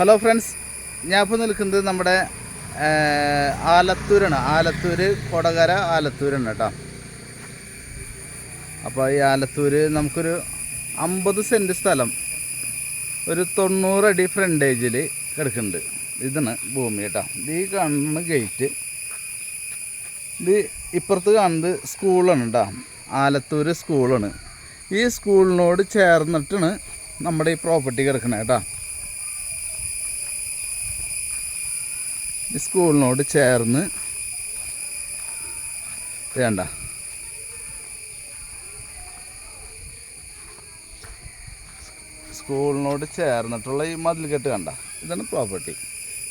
Hello friends ഞാൻ ഇപ്പോൾ നിൽക്കുന്നത് നമ്മുടെ ആലത്തൂരാണ്. ആലത്തൂർ കൊടകര ആലത്തൂരാണ് കേട്ടോ. അപ്പോൾ ഈ ആലത്തൂര് നമുക്കൊരു അമ്പത് സെന്റ് സ്ഥലം ഒരു തൊണ്ണൂറടി ഫ്രണ്ടേജിൽ കിടക്കുന്നുണ്ട്. ഇതാണ് ഭൂമി കേട്ടോ. ഇത് ഈ കാണുന്ന ഗേറ്റ് ഇത് ഇപ്പുറത്ത് കാണുന്നത് സ്കൂളാണ് കേട്ടോ. ആലത്തൂർ സ്കൂളാണ്. ഈ സ്കൂളിനോട് ചേർന്നിട്ടാണ് നമ്മുടെ ഈ പ്രോപ്പർട്ടി കിടക്കുന്നത് കേട്ടോ. സ്കൂളിനോട് ചേർന്ന് വേണ്ട. സ്കൂളിനോട് ചേർന്നിട്ടുള്ള ഈ മതിൽക്കെട്ട് കണ്ട. ഇതാണ് പ്രോപ്പർട്ടി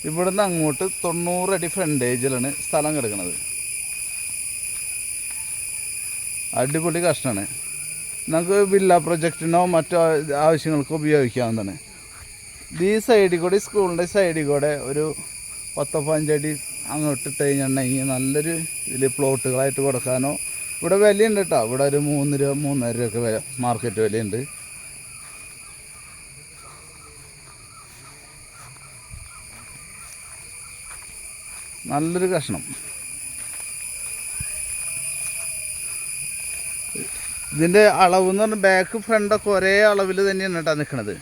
ഇവിടുന്ന് അങ്ങോട്ട് തൊണ്ണൂറ് അടി ഫ്രണ്ടേജിലാണ് സ്ഥലം കിടക്കുന്നത് അടിപൊളി കഷ്ടമാണ് നമുക്ക് വില്ല പ്രൊജക്റ്റിനോ മറ്റോ ആവശ്യങ്ങൾക്കോ ഉപയോഗിക്കാവുന്നതാണ്. ഈ സൈഡിൽ കൂടെ സ്കൂളിന്റെ സൈഡിൽ കൂടെ ഒരു പത്തോ പതിനഞ്ചടി അങ്ങോട്ട് ഇട്ട് കഴിഞ്ഞിട്ടുണ്ടെങ്കിൽ നല്ലൊരു ഇതിൽ പ്ലോട്ടുകളായിട്ട് കൊടുക്കാനോ. ഇവിടെ വിലയുണ്ട് കേട്ടോ ഇവിടെ ഒരു മൂന്ന് രൂപ മൂന്നര രൂപയൊക്കെ വില മാർക്കറ്റ് വിലയുണ്ട്. നല്ലൊരു കഷ്ണം. ഇതിന്റെ അളവ് എന്ന് പറഞ്ഞാൽ ബാക്ക് ഫ്രണ്ടൊക്കെ ഒരേ അളവിൽ തന്നെയാണ് കേട്ടോ നിൽക്കണത്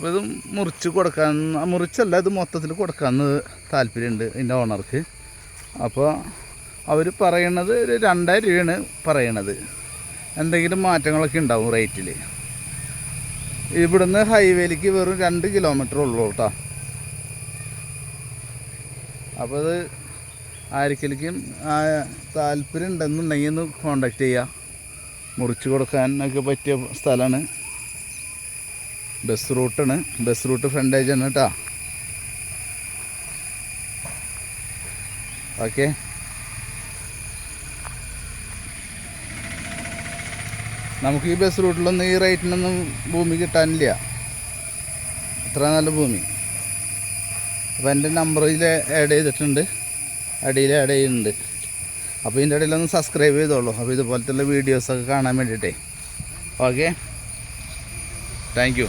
അപ്പോൾ ഇത് മുറിച്ച് കൊടുക്കാൻ മുറിച്ചല്ല ഇത് മൊത്തത്തിൽ കൊടുക്കാമെന്ന് താല്പര്യമുണ്ട് ഇതിന്റെ ഓണർക്ക് അപ്പോൾ അവർ പറയണത് ഒരു രണ്ടായിരം രൂപയാണ് പറയണത്. എന്തെങ്കിലും മാറ്റങ്ങളൊക്കെ ഉണ്ടാവും റേറ്റിൽ ഇവിടുന്ന് ഹൈവേയിലേക്ക് വെറും രണ്ട് കിലോമീറ്റർ ഉള്ളൂ കേട്ടോ അപ്പോൾ അത് ആർക്കെങ്കിലും താല്പര്യം ഉണ്ടെന്നുണ്ടെങ്കിൽ ഒന്ന് കോണ്ടാക്ട് ചെയ്യുക മുറിച്ച് കൊടുക്കാനൊക്കെ പറ്റിയ സ്ഥലമാണ് ബസ് റൂട്ടാണ്. ബസ് റൂട്ട് ഫ്രണ്ടേജ് ആണ് കേട്ടോ ഓക്കെ. നമുക്ക് ഈ ബസ് റൂട്ടിലൊന്നും ഈ റേറ്റിനൊന്നും ഭൂമി കിട്ടാനില്ല. അത്ര നല്ല ഭൂമി. അപ്പോൾ എന്റെ നമ്പറിൽ ആഡ് ചെയ്തിട്ടുണ്ട്. അടിയിൽ ആഡ് ചെയ്യുന്നുണ്ട്. അപ്പോൾ ഇതിന്റെ ഇടയിലൊന്ന് സബ്സ്ക്രൈബ് ചെയ്തോളൂ. അപ്പോൾ ഇതുപോലത്തെ വീഡിയോസൊക്കെ കാണാൻ വേണ്ടിയിട്ടേ. ഓക്കെ. Thank you